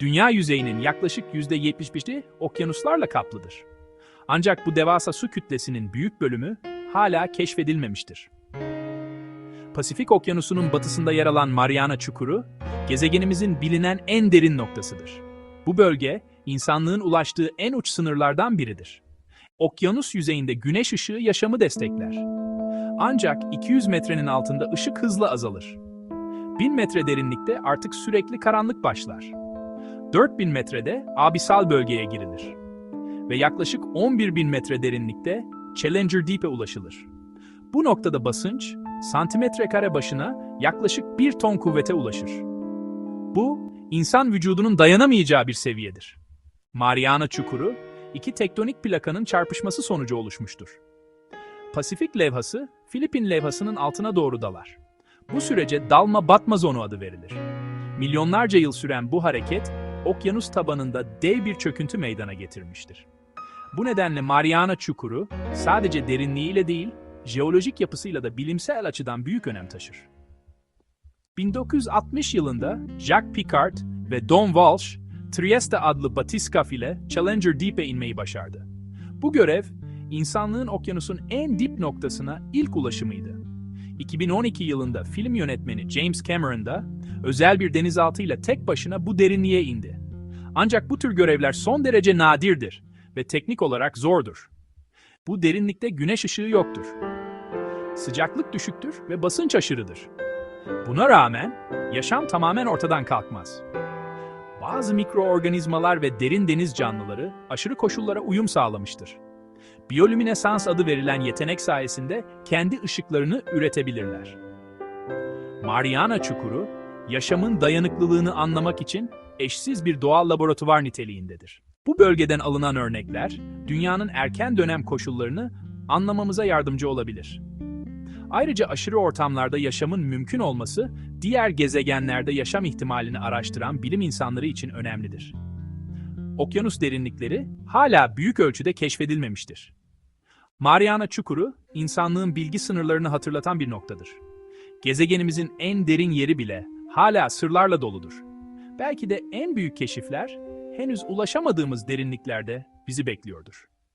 Dünya yüzeyinin yaklaşık %75'i okyanuslarla kaplıdır. Ancak bu devasa su kütlesinin büyük bölümü hala keşfedilmemiştir. Pasifik Okyanusu'nun batısında yer alan Mariana Çukuru, gezegenimizin bilinen en derin noktasıdır. Bu bölge, insanlığın ulaştığı en uç sınırlardan biridir. Okyanus yüzeyinde güneş ışığı yaşamı destekler. Ancak 200 metrenin altında ışık hızla azalır. 1000 metre derinlikte artık sürekli karanlık başlar. 4000 metrede abisal bölgeye girilir. Ve yaklaşık 11.000 metre derinlikte Challenger Deep'e ulaşılır. Bu noktada basınç, santimetre kare başına yaklaşık 1 ton kuvvete ulaşır. Bu, insan vücudunun dayanamayacağı bir seviyedir. Mariana Çukuru, iki tektonik plakanın çarpışması sonucu oluşmuştur. Pasifik levhası, Filipin levhasının altına doğru dalar. Bu sürece dalma-batma zonu adı verilir. Milyonlarca yıl süren bu hareket, okyanus tabanında dev bir çöküntü meydana getirmiştir. Bu nedenle Mariana Çukuru, sadece derinliğiyle değil, jeolojik yapısıyla da bilimsel açıdan büyük önem taşır. 1960 yılında Jacques Piccard ve Don Walsh, Trieste adlı batiskaf ile Challenger Deep'e inmeyi başardı. Bu görev, insanlığın okyanusun en dip noktasına ilk ulaşımıydı. 2012 yılında film yönetmeni James Cameron da özel bir denizaltıyla tek başına bu derinliğe indi. Ancak bu tür görevler son derece nadirdir ve teknik olarak zordur. Bu derinlikte güneş ışığı yoktur. Sıcaklık düşüktür ve basınç aşırıdır. Buna rağmen yaşam tamamen ortadan kalkmaz. Bazı mikroorganizmalar ve derin deniz canlıları aşırı koşullara uyum sağlamıştır. Biyolüminesans adı verilen yetenek sayesinde kendi ışıklarını üretebilirler. Mariana Çukuru, yaşamın dayanıklılığını anlamak için eşsiz bir doğal laboratuvar niteliğindedir. Bu bölgeden alınan örnekler, dünyanın erken dönem koşullarını anlamamıza yardımcı olabilir. Ayrıca aşırı ortamlarda yaşamın mümkün olması, diğer gezegenlerde yaşam ihtimalini araştıran bilim insanları için önemlidir. Okyanus derinlikleri hala büyük ölçüde keşfedilmemiştir. Mariana Çukuru, insanlığın bilgi sınırlarını hatırlatan bir noktadır. Gezegenimizin en derin yeri bile hala sırlarla doludur. Belki de en büyük keşifler henüz ulaşamadığımız derinliklerde bizi bekliyordur.